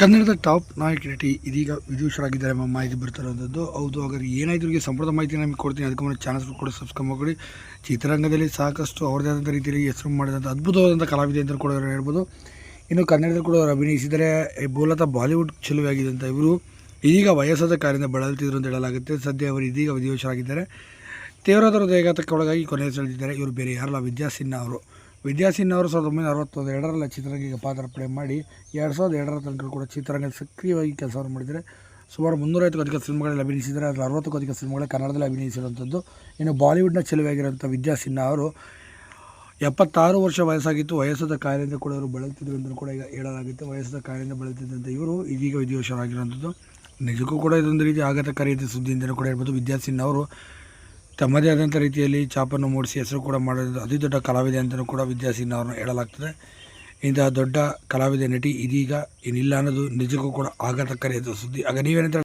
ಕನ್ನಡದ ಟಾಪ್ ನಾಯಕ ನಟಿ ಇದೀಗ ವಿದೂಷರಾಗಿದ್ದಾರೆ ಎಂಬ ಮಾಹಿತಿ ಬರ್ತಿರೋಂಥದ್ದು ಹೌದು, ಹಾಗಾದ್ರೆ ಏನಾಯ್ತು ಇವರಿಗೆ ಸಂಪೂರ್ಣ ಮಾಹಿತಿ ನಮಗೆ ಕೊಡ್ತೀನಿ. ಅದಕ್ಕೆ ಮುನ್ನ ಚಾನಲ್ಸ್ ಕೂಡ ಸಬ್ಸ್ಕ್ರೈಬ್ ಮಾಡಿ ಚಿತ್ರರಂಗದಲ್ಲಿ ಸಾಕಷ್ಟು ಅವರದೇ ಆದಂಥ ರೀತಿಯಲ್ಲಿ ಹೆಸರು ಮಾಡಿದಂಥ ಅದ್ಭುತವಾದಂಥ ಕಲಾವಿದೆ ಅಂತ ಕೂಡ ಹೇಳ್ಬೋದು. ಇನ್ನು ಕನ್ನಡದಲ್ಲಿ ಕೂಡ ಅವರು ಅಭಿನಯಿಸಿದರೆ ಮೂಲತಃ ಬಾಲಿವುಡ್ ಚೆಲುವೆಯಾಗಿದೆ ಅಂತ ಇವರು. ಇದೀಗ ವಯಸ್ಸಾದ ಕಾರ್ಯದಿಂದ ಬಳಲುತ್ತಿದ್ದರು ಅಂತ ಹೇಳಲಾಗುತ್ತೆ. ಸದ್ಯ ಅವರು ಇದೀಗ ವಿದೇಶರಾಗಿದ್ದಾರೆ ತೀವ್ರವಾದ ಹೃದಯಾಘಾತಕ್ಕೆ ಒಳಗಾಗಿ ಕೊನೆಯುಸಿರೆಳೆದಿದ್ದಾರೆ ಇವರು ಬೇರೆ ಯಾರಲ್ಲ, ವಿದ್ಯಾ ಸಿನ್ಹಾ ಅವರು. ವಿದ್ಯಾ ಸಿನ್ಹಾ ಅವರು ಸಾವಿರದ ಒಂಬೈನೂರ ಅರವತ್ತೊಂದು ಎರಡರಲ್ಲಿ ಚಿತ್ರರಂಗಕ್ಕೆ ಪಾದಾರ್ಪಣೆ ಮಾಡಿ ಎರಡು ಸಾವಿರದ ಎರಡರ ತನಕ ಕೂಡ ಚಿತ್ರರಂಗದ ಸಕ್ರಿಯವಾಗಿ ಕೆಲಸವನ್ನು ಮಾಡಿದರೆ ಸುಮಾರು ಮುನ್ನೂರೈವತ್ತು ಅಧಿಕ ಸಿನಿಮಾಗಳಲ್ಲಿ ಅಭಿನಯಿಸಿದರೆ ಅದರ ಅರವತ್ತಕ್ಕೂ ಅಧಿಕ ಸಿನಿಮಾಗಳು ಕನ್ನಡದಲ್ಲಿ ಅಭಿನಯಿಸಿರುವಂಥದ್ದು. ಇನ್ನು ಬಾಲಿವುಡ್ನ ಚೆಲುವಾಗಿರುವಂಥ ವಿದ್ಯಾ ಸಿನ್ಹಾ ಅವರು ಎಪ್ಪತ್ತಾರು ವರ್ಷ ವಯಸ್ಸಾಗಿತ್ತು. ವಯಸ್ಸಾದ ಕಾಯಿಲೆಯಿಂದ ಕೂಡ ಅವರು ಬಳಲ್ತಿದ್ರು ಅಂತ ಕೂಡ ಈಗ ಹೇಳಲಾಗಿತ್ತು. ವಯಸ್ಸಾದ ಕಾಯಿಲೆಯಿಂದ ಬಳಲುತ್ತಿದ್ದಂಥ ಇವರು ಇದೀಗ ವಿಧಿವಶರಾಗಿರುವಂಥದ್ದು ನಿಜಕ್ಕೂ ಕೂಡ ಇದೊಂದು ರೀತಿ ಆಘಾತಕಾರಿ ರೀತಿ ಸುದ್ದಿ ಅಂತಲೂ ಕೂಡ ಹೇಳ್ಬೋದು. ವಿದ್ಯಾಸಿನ್ ಅವರು ತಮ್ಮದೇ ಆದಂಥ ರೀತಿಯಲ್ಲಿ ಚಾಪನ್ನು ಮೂಡಿಸಿ ಹೆಸರು ಕೂಡ ಮಾಡೋದು ಅತಿ ದೊಡ್ಡ ಕಲಾವಿದೆ ಅಂತಲೂ ಕೂಡ ವಿದ್ಯಾಸಿಂಗ್ ಅವರನ್ನು ಹೇಳಲಾಗ್ತದೆ. ಇಂತಹ ದೊಡ್ಡ ಕಲಾವಿದೆ ನಟಿ ಇದೀಗ ಏನಿಲ್ಲ ಅನ್ನೋದು ನಿಜಕ್ಕೂ ಕೂಡ ಆಘಾತಕಾರಿಯಾದ ಸುದ್ದಿ. ಆಗ ನೀವೇನಂತ